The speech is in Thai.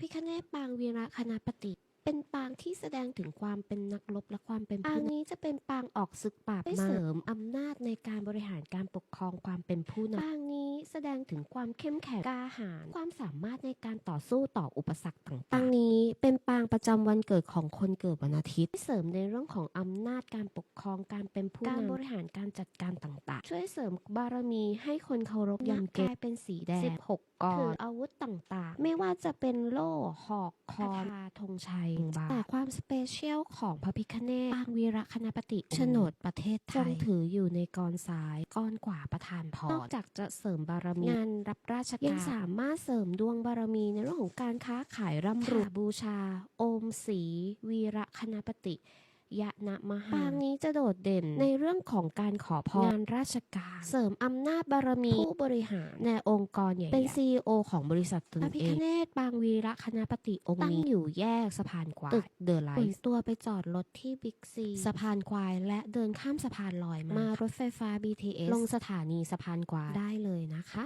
พิคเนตปางวีระคณปฏิเป็นปางที่แสดงถึงความเป็นนักรบและความเป็นปางนี้จะเป็นปางออกศึกปราบมาเสริมอำนาจในการบริหารการปกครองความเป็นผู้นำปางนี้ แสดงถึงความเข้มแข็งกล้าหาญความสามารถในการต่อสู้ต่ออุปสรรคต่างๆปางนี้เป็นปางประจำวันเกิดของคนเกิดวันอาทิตย์ที่เสริมในเรื่องของอำนาจการปกครองการเป็นผู้นำการบริหารการจัดการต่างๆ ช่วยเสริมบารมีให้คนเคารพยำเกรงเป็นสีแดง16กรถืออาวุธต่างๆ ไม่ว่าจะเป็นโล่หอกคอนคาธงชัยบาแต่ความสเปเชียลของพระพิคเนตปางวีระคณปฏิโฉนดประเทศไทยทรงถืออยู่ในกรซ้ายกรขวาประธานพรนอกจากจะเสริมบารมี งานรับราชการยังสามารถเสริมดวงบารมีในเรื่องของการค้าขายร่ำรวยบูชา โอมสีวีระคณปฏิ ยะนะมหาปางนี้จะโดดเด่นในเรื่องของการขอพรงานราชการ เสริมอำนาจบารมีผู้บริหารในองค์กรใหญ่ๆเป็น CEO ของบริษัทตนเองพระพิคเนตปางวีระคณปฏิองค์นี้ตั้งอยู่แยกสะพานควายตึกเดอะไลท์ตัวไปจอดรถที่บิ๊กซีสะพานควาย และเดินข้ามสะพานลอยมามารถไฟฟ้า BTS ลงสถานีสะพานควายได้เลยนะคะ